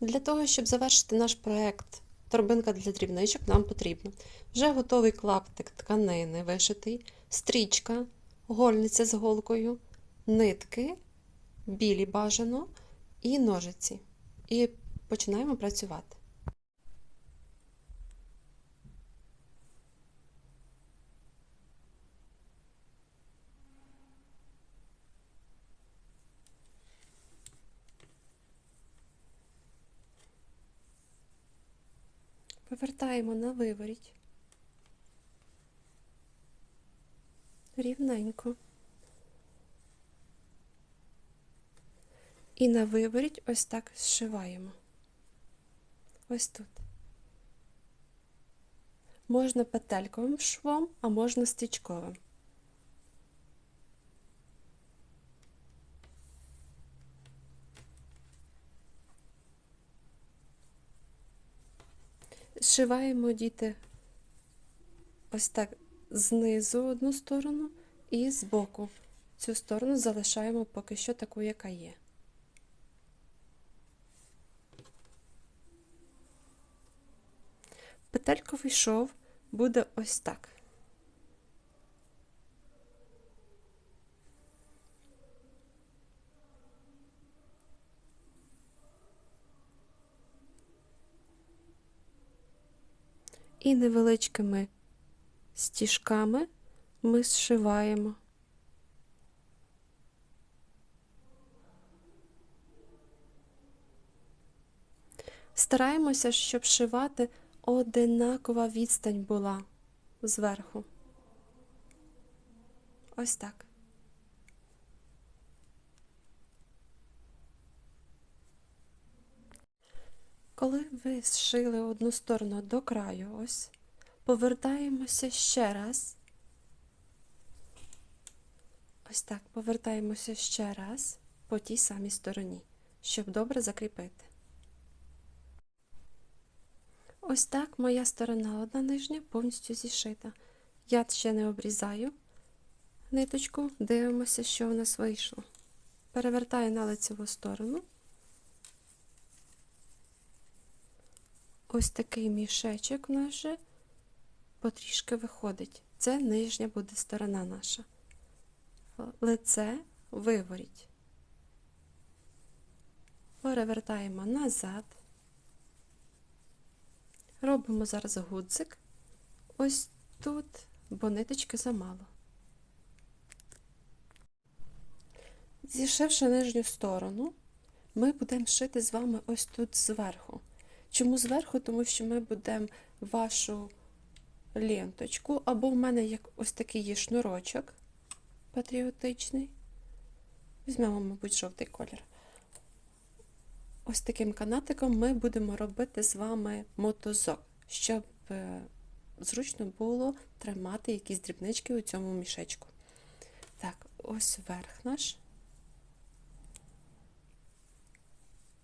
Для того, щоб завершити наш проект торбинка для дрібничок, нам потрібно вже готовий клаптик тканини вишитий, стрічка, гольниця з голкою, нитки, білі бажано і ножиці. І починаємо працювати. Повертаємо на виворіть. Рівненько. І на виворіть ось так зшиваємо. Ось тут. Можна петельковим швом, а можна стічковим. Зшиваємо діти ось так знизу одну сторону і збоку. Цю сторону залишаємо поки що таку, яка є. Петельковий шов буде ось так. І невеличкими стіжками ми зшиваємо. Стараємося, щоб шивати одинакова відстань була зверху. Ось так. Коли ви зшили одну сторону до краю, ось, повертаємося ще раз. Ось так, повертаємося ще раз по тій самій стороні, щоб добре закріпити. Ось так моя сторона одна нижня повністю зішита. Я ще не обрізаю ниточку, дивимося, що у нас вийшло. Перевертаю на лицеву сторону. Ось такий мішечок вже потрішки виходить. Це нижня буде сторона наша. Лице виворіть. Перевертаємо назад. Робимо зараз гудзик. Ось тут, бо ниточки замало. Зішивши нижню сторону, ми будемо шити з вами ось тут зверху. Чому зверху? Тому що ми будемо вашу ленточку, або в мене як ось такий є шнурочок патріотичний. Візьмемо, мабуть, жовтий колір. Ось таким канатиком ми будемо робити з вами мотозок, щоб е, зручно було тримати якісь дрібнички у цьому мішечку. Так, ось верх наш.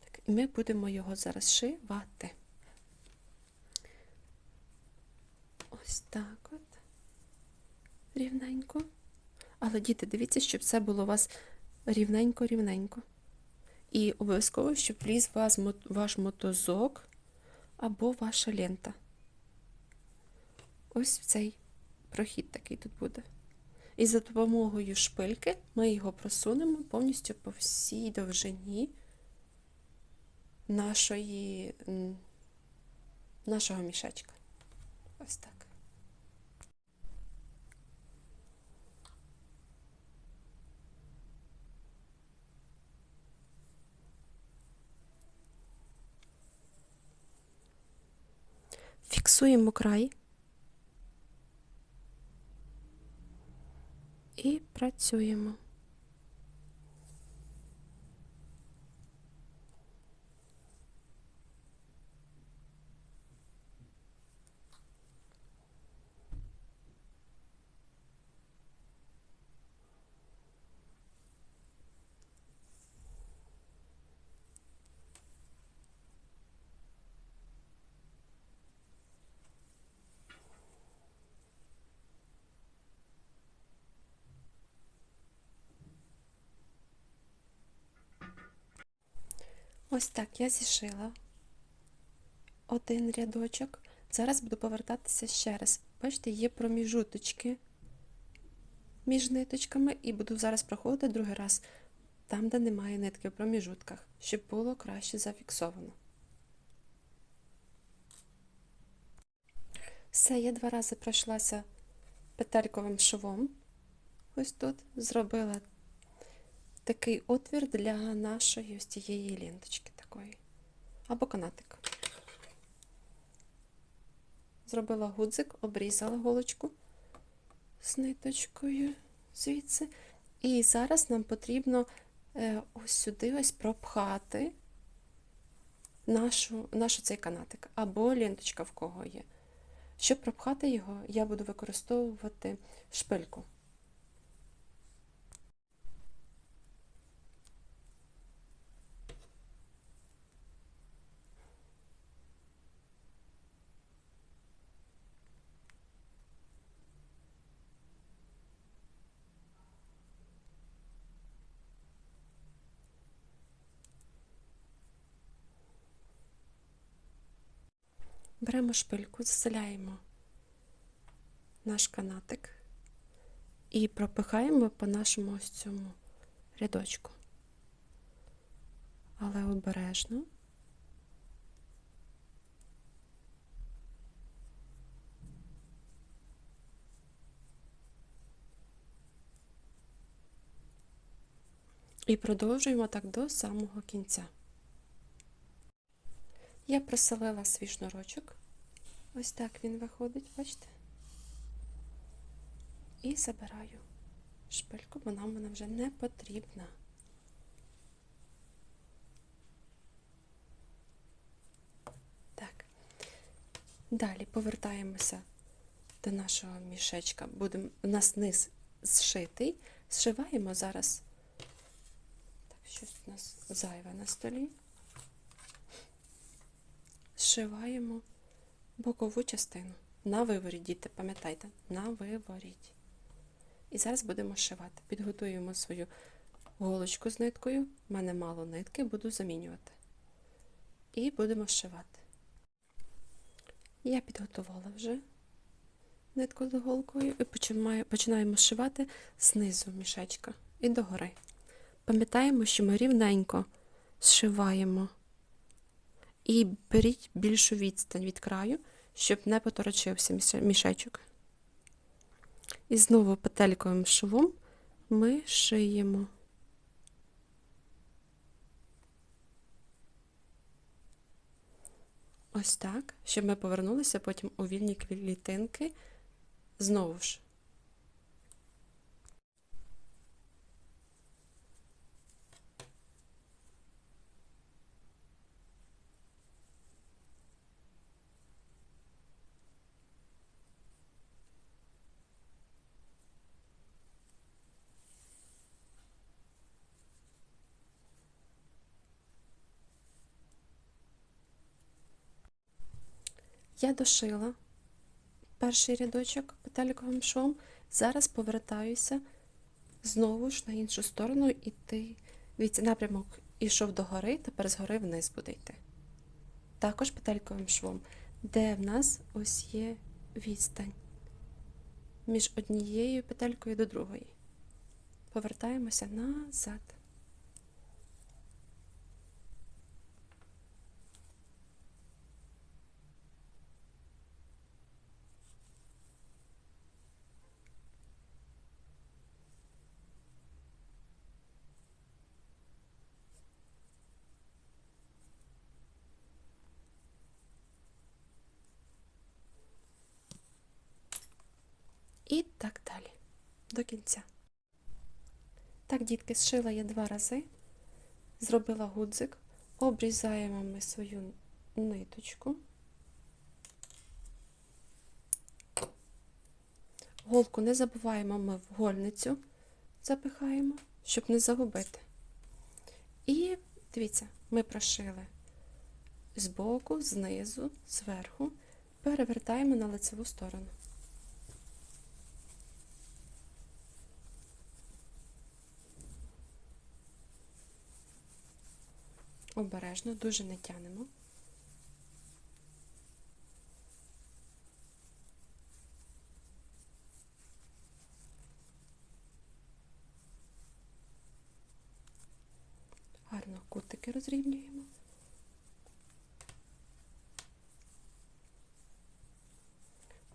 Так, і ми будемо його зараз шивати. Ось так от. Рівненько. Але, діти, дивіться, щоб це було у вас рівненько-рівненько. І обов'язково, щоб вліз вас, ваш мотозок або ваша лента. Ось цей прохід такий тут буде. І за допомогою шпильки ми його просунемо повністю по всій довжині нашої, нашого мішечка. Ось так. Фіксуємо край і працюємо. Ось так я зішила один рядочок. Зараз буду повертатися ще раз. Бачите, є проміжуточки між ниточками, і буду зараз проходити другий раз там, де немає нитки в проміжутках, щоб було краще зафіксовано. Все, я два рази пройшлася петельковим швом. Ось тут зробила такий отвір для нашої ось цієї ленточки такої. Або канатик. Зробила гудзик, обрізала голочку з ниточкою звідси. І зараз нам потрібно е, ось сюди ось пропхати нашу, наш цей канатик або ленточка в кого є. Щоб пропхати його, я буду використовувати шпильку. Беремо шпильку, заселяємо наш канатик і пропихаємо по нашому ось цьому рядочку. Але обережно. І продовжуємо так до самого кінця. Я проселила свій шнурочок. Ось так він виходить, бачите? І забираю шпильку, бо нам вона вже не потрібна. Так. Далі повертаємося до нашого мішечка. Будемо, у нас низ зшитий. Зшиваємо зараз. Так, щось у нас зайве на столі. Зшиваємо бокову частину. На виворіть, діти, пам'ятайте, на виворіть. І зараз будемо шивати. Підготуємо свою голочку з ниткою. У мене мало нитки, буду замінювати. І будемо шивати. Я підготувала вже нитку з голкою і починаємо шивати знизу мішечка і догори. Пам'ятаємо, що ми рівненько зшиваємо. І беріть більшу відстань від краю, щоб не поторочився мішечок. І знову петельковим швом ми шиємо. Ось так, щоб ми повернулися потім у вільні клітинки знову ж. Я дошила перший рядочок петельковим швом. Зараз повертаюся знову ж на іншу сторону йти. Дивіться, напрямок ішов догори, тепер згори вниз буде йти. Також петельковим швом, де в нас ось є відстань між однією петелькою до другої. Повертаємося назад. І так далі, до кінця. Так, дітки, зшила я два рази, зробила гудзик, обрізаємо ми свою ниточку. Голку не забуваємо ми в гольницю, запихаємо, щоб не загубити. І дивіться, ми прошили збоку, знизу, зверху, перевертаємо на лицеву сторону. обережно, дуже не тянемо. Гарно кутики розрівнюємо.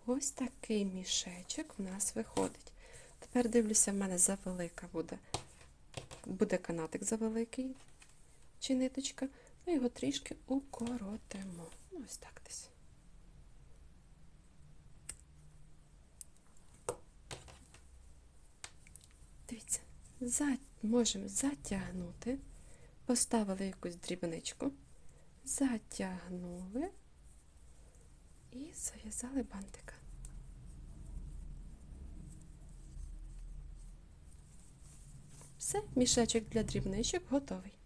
Ось такий мішечок в нас виходить. Тепер дивлюся, в мене завелика буде. Буде канатик завеликий, чи ниточка. Ми його трішки укоротимо. Ось так десь. Дивіться, за... можемо затягнути. Поставили якусь дрібничку, затягнули і зав'язали бантика. Все, мішечок для дрібничок готовий.